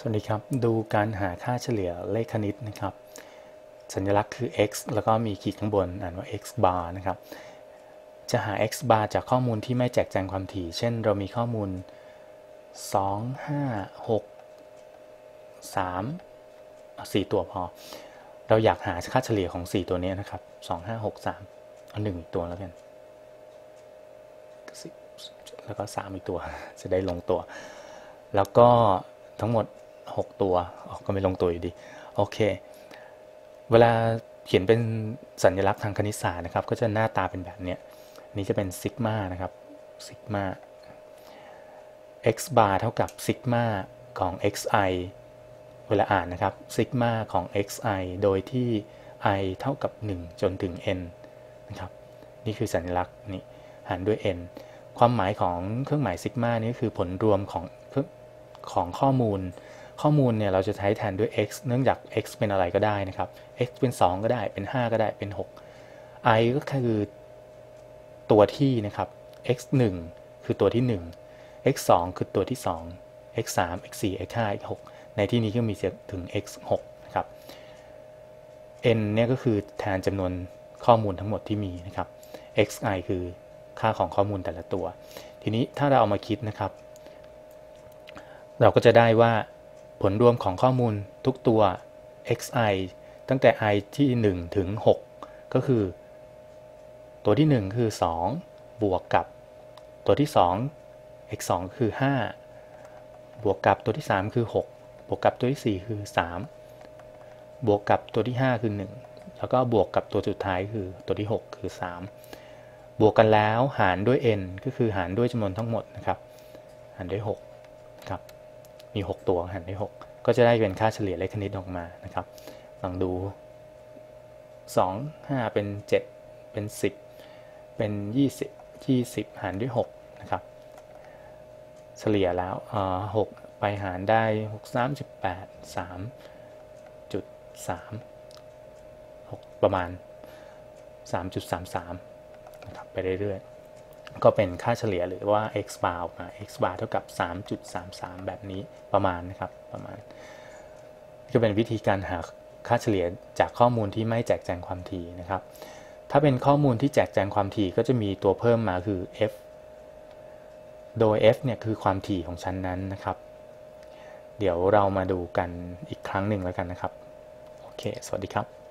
สวัสดีครับ ดูการหาค่าเฉลี่ยเลขคณิตนะครับ สัญลักษณ์คือ x แล้วก็มีขีดข้างบนอ่านว่า x bar นะครับ จะหา x bar จากข้อมูลที่ไม่แจกแจงความถี่ เช่นเรามีข้อมูล 2 5 6 3 4 ตัวพอ เราอยากหาค่าเฉลี่ยของ 4 ตัวนี้นะครับ 2 5 6 3 เอา1อีกตัวแล้วกัน แล้วก็ 3 อีกตัว จะได้ลงตัว แล้วก็ทั้งหมด 6 ตัวออกก็ไม่ลงตัวอยู่ดี โอเค เวลาเขียนเป็นสัญลักษณ์ทางคณิตศาสตร์นะครับ ก็จะหน้าตาเป็นแบบนี้นี้จะเป็นซิกมานะครับซิกมา x bar เท่ากับซิกมาของ xi เวลาอ่านนะครับซิกมาของ xi โดยที่ i เท่ากับ 1 จนถึง n นะครับ นี่คือสัญลักษณ์นี่หารด้วย n ความหมายของเครื่องหมายซิกมานี้คือผลรวมของของข้อมูล ข้อมูลเนี่ยเราจะใช้แทนด้วย x เนื่องจาก x เป็นอะไรก็ได้นะครับ x เป็น 2 ก็ได้เป็น 5 ก็ได้เป็น 6 i ก็คือตัวที่นะครับ x 1 คือตัวที่ 1 x 2 คือตัวที่ 2 x 3 x 4 x 5 x 6ในที่นี้ก็มีถึง x 6นะครับ n เนี่ยก็คือแทนจำนวนข้อมูลทั้งหมดที่มีนะครับ xi คือค่าของข้อมูลแต่ละตัว ทีนี้ถ้าเราเอามาคิดนะครับ เราก็จะได้ว่า ผลรวมของข้อมูลทุกตัว xi ตั้งแต่ i ที่ 1 ถึง 6 ก็คือ ตัวที่ 1 คือ 2 บวกกับ ตัวที่ 2 x 2คือ 5 บวกกับตัวที่ 3 คือ 6 บวกกับตัวที่ 4 คือ 3 บวกกับตัวที่ 5 คือ 1 แล้วก็บวกกับตัวสุดท้ายคือตัวที่ 6 คือ 3 บวกกันแล้วหารด้วย n ก็คือหารด้วยจำนวนทั้งหมดนะครับ หารด้วย6ครับ มี 6 ตัวหารด้วย6ก็จะได้เป็นค่าเฉลี่ยเลขคณิตออกมานะครับลองดู 2 5 เป็น 7 เป็น 10 เป็น 20 20 หารด้วย6นะครับเฉลี่ยแล้วเออหกไปหารได้ 6 3 8 3จุด3 6ประมาณ 3.33นะครับไปเรื่อยๆ ก็เป็นค่าเฉลี่ยหรือว่า x bar ออกมา x bar เท่ากับ 3.33 แบบนี้ประมาณนะครับประมาณ ก็เป็นวิธีการหาค่าเฉลี่ยจากข้อมูลที่ไม่แจกแจงความถี่นะครับ ถ้าเป็นข้อมูลที่แจกแจงความถี่ก็จะมีตัวเพิ่มมาคือ f โดย f เนี่ยคือความถี่ของชั้นนั้นนะครับ เดี๋ยวเรามาดูกันอีกครั้งหนึ่งแล้วกันนะครับ โอเค สวัสดีครับ